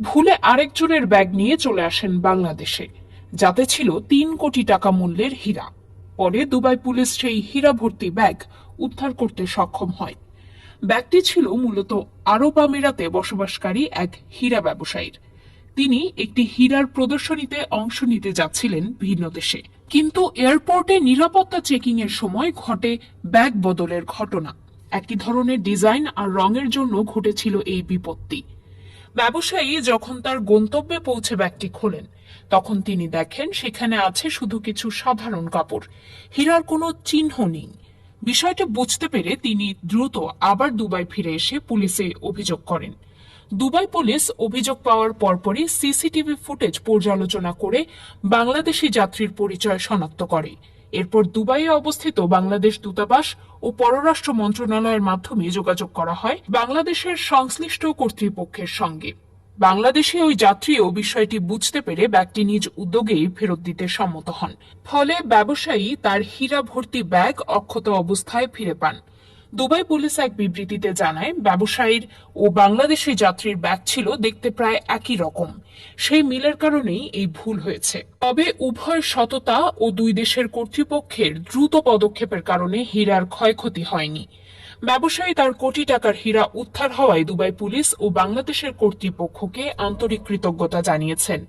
ভুলে আরেকজনের ব্যাগ নিয়ে চলে আসেন বাংলাদেশে, যাতে ছিল তিন কোটি টাকা মূল্যের হীরা। পরে দুবাই পুলিশ সেই হীরা ভর্তি ব্যাগ উদ্ধার করতে সক্ষম হয়। ব্যাগটি ছিল মূলত আরব আমিরাতে বসবাসকারী এক হীরা ব্যবসায়ীর। তিনি একটি হীরার প্রদর্শনীতে অংশ নিতে যাচ্ছিলেন ভিন্ন দেশে। কিন্তু এয়ারপোর্টে নিরাপত্তা চেকিং এর সময় ঘটে ব্যাগ বদলের ঘটনা। একই ধরনের ডিজাইন আর রঙের জন্য ঘটেছিল এই বিপত্তি। ব্যবসায়ী যখন তার গন্তব্যে পৌঁছে ব্যাগটি খোলেন, তখন তিনি দেখেন সেখানে আছে শুধু কিছু সাধারণ কাপড়। হীরার কোনো চিহ্ন নেই। বিষয়টি বুঝতে পেরে তিনি দ্রুত আবার দুবাই ফিরে এসে পুলিশে অভিযোগ করেন। দুবাই পুলিশ অভিযোগ পাওয়ার পরপরই সিসিটিভি ফুটেজ পর্যালোচনা করে বাংলাদেশি যাত্রীর পরিচয় শনাক্ত করে। এরপর দুবাইয়ে অবস্থিত বাংলাদেশ দূতাবাস ও পররাষ্ট্র মন্ত্রণালয়ের মাধ্যমে যোগাযোগ করা হয় বাংলাদেশের সংশ্লিষ্ট কর্তৃপক্ষের সঙ্গে। বাংলাদেশে ওই যাত্রীও বিষয়টি বুঝতে পেরে ব্যাগটি নিজ উদ্যোগেই ফেরত দিতে সম্মত হন। ফলে ব্যবসায়ী তার হীরা ভর্তি ব্যাগ অক্ষত অবস্থায় ফিরে পান। দুবাই পুলিশ এক বিবৃতিতে জানায়, ব্যবসায়ীর ও বাংলাদেশি যাত্রীর ব্যাগ ছিল দেখতে প্রায় একই রকম। সেই মিলের কারণেই এই ভুল হয়েছে। তবে উভয় সততা ও দুই দেশের কর্তৃপক্ষের দ্রুত পদক্ষেপের কারণে হীরার ক্ষয়ক্ষতি হয়নি। ব্যবসায়ী তার কোটি টাকার হীরা উদ্ধার হওয়ায় দুবাই পুলিশ ও বাংলাদেশের কর্তৃপক্ষকে আন্তরিক কৃতজ্ঞতা জানিয়েছেন।